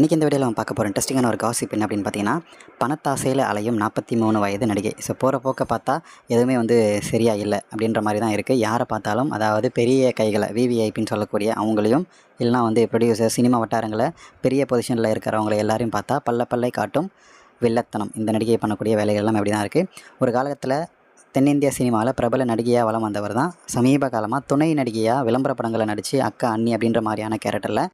இன்றைக்கி இந்த வீடியோவில் நம்ம பார்க்க போகிற இன்ட்ரெஸ்டிங்கான ஒரு காசிப் என்ன அப்படின்னு பார்த்தீங்கன்னா பணத்தாசையில் அலையும் நாற்பத்தி மூணு வயது நடிகை. ஸோ போகிற போக்க பார்த்தா எதுவுமே வந்து சரியாக இல்லை அப்படின்ற மாதிரி தான் இருக்குது யாரை பார்த்தாலும் அதாவது பெரிய கைகளை விவிஐபின்னு சொல்லக்கூடிய அவங்களையும் இல்லைனா வந்து ப்ரொடியூசர் சினிமா வட்டாரங்களில் பெரிய பொசிஷனில் இருக்கிறவங்கள எல்லாரையும் பார்த்தா பல்ல பல்லை காட்டும் வில்லத்தனம். இந்த நடிகை பண்ணக்கூடிய வேலைகள் எல்லாம் அப்படி தான் இருக்குது ஒரு காலகட்டத்தில் தென்னிந்திய சினிமாவில் பிரபல நடிகையாக வளம் வந்தவர் தான் சமீப காலமாக துணை நடிகையாக விளம்பர படங்களை நடித்து அக்கா அண்ணி அப்படின்ற மாதிரியான கேரக்டரில்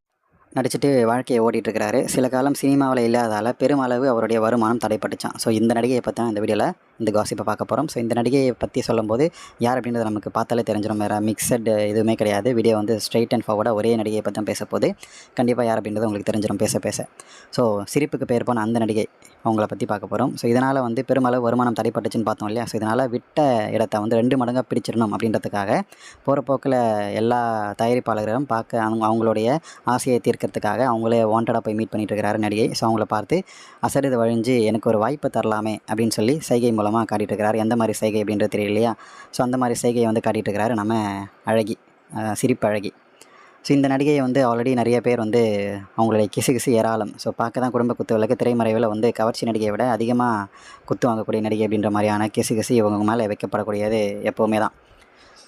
நடிச்சுட்டு வாழ்க்கையை ஓட்டிகிட்டு இருக்கிறாரு சில காலம் சினிமாவில் இல்லாதால் பெருமளவு அவருடைய வருமானம் தடைப்பட்டுச்சான் ஸோ இந்த நடிகையை பற்றி தான் இந்த வீடியோவில் இந்த காசிப்பை பார்க்க போகிறோம் ஸோ இந்த நடிகையை பற்றி சொல்லும்போது யார் அப்படின்றது நமக்கு பார்த்தாலே தெரிஞ்சிடும் வேறு மிக்சட் எதுவுமே கிடையாது. வீடியோ வந்து ஸ்ட்ரைட் அண்ட் ஃபார்வர்டாக ஒரே நடிகையை பற்றி தான் பேச போது கண்டிப்பாக யார் அப்படின்றது உங்களுக்கு தெரிஞ்சிடும் பேச பேச. ஸோ சிரிப்புக்கு பேர் போன அந்த நடிகை அவங்கள பற்றி பார்க்க போகிறோம் ஸோ இதனால் வந்து பெருமளவு வருமானம் தடைப்பட்டுச்சுன்னு பார்த்தோம் இல்லையா? ஸோ இதனால் விட்ட இடத்த வந்து ரெண்டு மடங்காக பிடிச்சிடணும் அப்படின்றதுக்காக போகிற போக்கில் எல்லா தயாரிப்பாளர்களும் பார்க்க அவங்க அவங்களுடைய ஆசையை தீர்க்கறதுக்காக அவங்களே வாண்டடாக போய் மீட் பண்ணிட்டு இருக்கிறாரு நடிகை. ஸோ அவங்கள பார்த்து அசடுது வழிஞ்சு எனக்கு ஒரு வாய்ப்பு தரலாமே அப்படின்னு சொல்லி சைகை மூலம் காட்டிகிட்டு இருக்கிறாரு எந்த மாதிரி சைகை அப்படின்றது தெரியலையா? ஸோ அந்த மாதிரி சைகையை வந்து காட்டிகிட்டு இருக்கிறாரு நம்ம அழகி சிரிப்பு அழகி. ஸோ இந்த நடிகையை வந்து ஆல்ரெடி நிறைய பேர் வந்து அவங்களுடைய கிசு கிசு ஏராளம் ஸோ பார்க்க தான் குடும்ப குத்து விளக்கு திரைமறைவில் வந்து கவர்ச்சி நடிகையை விட அதிகமாக குத்து வாங்கக்கூடிய நடிகை அப்படின்ற மாதிரியான கிசு கிசு இவங்க மேலே வைக்கப்படக்கூடியது எப்போவுமே தான்.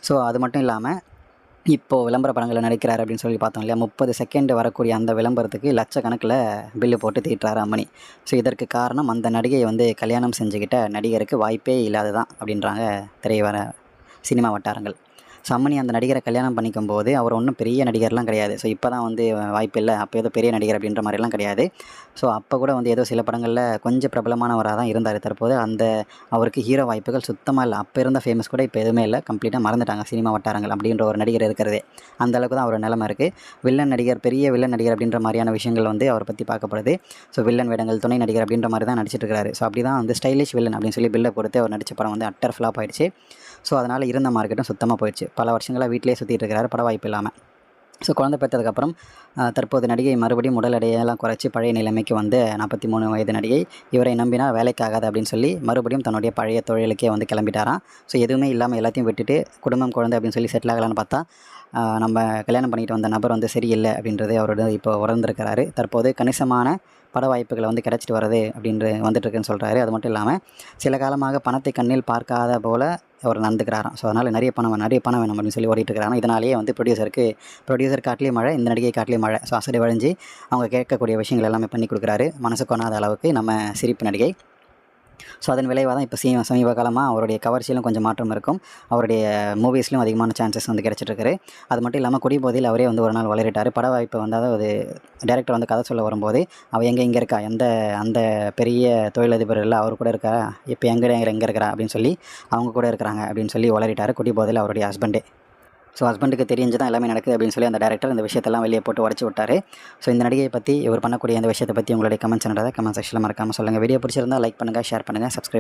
ஸோ அது மட்டும் இல்லாமல் இப்போது விளம்பர படங்களில் நடிக்கிறார் அப்படின்னு சொல்லி பார்த்தோம் இல்லையா? முப்பது செகண்ட் வரக்கூடிய அந்த விளம்பரத்துக்கு லட்சக்கணக்கில் பில்லு போட்டு தீட்டுறாரு அம்மணி. ஸோ இதற்கு காரணம் அந்த நடிகையை வந்து கல்யாணம் செஞ்சுக்கிட்ட நடிகருக்கு வாய்ப்பே இல்லாததான் அப்படின்றாங்க திரைவர சினிமா வட்டாரங்கள். சம்மனி அந்த நடிகரை கல்யாணம் பண்ணிக்கும் போது அவர் ஒன்றும் பெரிய நடிகர்லாம் கிடையாது. ஸோ இப்போ தான் வந்து வாய்ப்பு இல்லை அப்போ ஏதோ பெரிய நடிகர் அப்படின்ற மாதிரிலாம் கிடையாது. ஸோ அப்போ கூட வந்து ஏதோ சில படங்களில் கொஞ்சம் பிரபலமானவராக தான் இருந்தார். தற்போது அந்த அவருக்கு ஹீரோ வாய்ப்புகள் சுத்தமாக இல்லை. அப்போ இருந்த ஃபேமஸ் கூட இப்போ எதுவுமே இல்லை. கம்ப்ளீட்டாக மறந்துட்டாங்க. சினிமா வட்டாரங்கள் அப்படின்ற ஒரு நடிகர் இருக்கிறதே. அந்த அளவுக்கு தான் அவர் நிலைமை இருக்குது வில்லன் நடிகர் பெரிய வில்லன் நடிகர் அப்படின்ற மாதிரியான விஷயங்கள் வந்து அவரை பற்றி பார்க்கப்படுது ஸோ வில்லன் வேடங்கள் துணை நடிகர் அப்படின்ற மாதிரி தான் நடிச்சிட்டு இருக்கிறாரு ஸோ அப்படி தான் வந்து ஸ்டைலிஷ் வில்லன் அப்படின்னு சொல்லி பில்லை கொடுத்து அவர் நடித்த படம் வந்து அட்டர் ஃப்ளாப் ஆயிடுச்சு. ஸோ அதனால் இருந்த மார்க்கெட்டும் சுத்தமாக போயிடுச்சு. பல வருஷங்களாக வீட்டிலே சுற்றிட்டு இருக்கிறாரு பட வாய்ப்பு இல்லாமல் ஸோ குழந்தை பெற்றதுக்கப்புறம் தற்போது நடிகை மறுபடியும் உடல் எடையெல்லாம் குறைச்சி பழைய நிலைமைக்கு வந்து நாற்பத்தி மூணு வயது நடிகை இவரை நம்பினா வேலைக்காகாது அப்படின்னு சொல்லி மறுபடியும் தன்னுடைய பழைய தொழிலுக்கே வந்து கிளம்பிட்டாராம் ஸோ எதுவுமே இல்லாமல் எல்லாத்தையும் விட்டுட்டு குடும்பம் குழந்தை அப்படின்னு சொல்லி செட்டில் ஆகலான்னு பார்த்தா நம்ம கல்யாணம் பண்ணிட்டு வந்த நபர் வந்து சரியில்லை அப்படின்றது அவரோட இப்போ உணர்ந்திருக்கிறாரு. தற்போது கணிசமான பட வாய்ப்புகளை வந்து கிடச்சிட்டு வருது அப்படின்ற வந்துட்டுருக்குன்னு சொல்கிறாரு அது மட்டும் இல்லாமல் சில காலமாக பணத்தை கண்ணில் பார்க்காத போல் அவர் நடந்துக்கிறாராம். ஸோ அதனால் நிறைய பணம் நிறைய பணம் வேணும் அப்படின்னு சொல்லி ஓடிட்டு இருக்கிறாங்க இதனாலேயே வந்து ப்ரொடியூசருக்கு ப்ரொடியூசர் காட்டிலே மழை இந்த நடிகை காட்டிலே மழை. ஸோ அசடி வழிஞ்சு அவங்க கேட்கக்கூடிய விஷயங்கள் எல்லாமே பண்ணி கொடுக்குறாரு. மனசு கொண்டாத அளவுக்கு நம்ம சிரிப்பு நடிகை ஸோ அதன் விளைவாக தான் இப்போ சீ சமீப காலமாக அவருடைய கவர்ச்சியிலும் கொஞ்சம் மாற்றம் இருக்கும். அவருடைய மூவிஸ்லையும் அதிகமான சான்சஸ் வந்து கிடச்சிட்ருக்காரு அது மட்டும் இல்லாமல் குடிபோதையில் அவரே வந்து ஒரு நாள் வளரிட்டார். பட வாய்ப்பு வந்து அதாவது டேரக்டர் வந்து கதை சொல்ல வரும்போது அவள் எங்கே இங்கே இருக்கா? எந்த அந்த பெரிய தொழிலதிபர் இல்லை அவர் கூட இருக்கா? இப்போ எங்கே எங்கே இருக்கிறா அப்படின்னு சொல்லி அவங்க கூட இருக்கிறாங்க அப்படின்னு சொல்லி வளரிட்டார் குடிபோதையில் அவருடைய ஹஸ்பண்டே ஸோ ஹஸ்பண்டுக்கு தெரிஞ்சு தான் எல்லாமே நடக்குது அப்படின்னு சொல்லி அந்த டேரக்டர் இந்த விஷயத்தெல்லாம் வெளியே போட்டு உடச்சி விட்டார். ஸோ இந்த நடிகையை பற்றி இவர் பண்ணக்கூடிய அந்த விஷயத்தை பற்றி உங்களுடைய கமெண்ட்ஸ் நடந்தால் கமெண்ட் செக்ஷனில் மறக்காமல் சொல்லுங்கள் வீடியோ பிடிச்சிருந்தா லைக் பண்ணுங்கள் ஷேர் பண்ணுங்கள் சப்ஸ்கிரைப்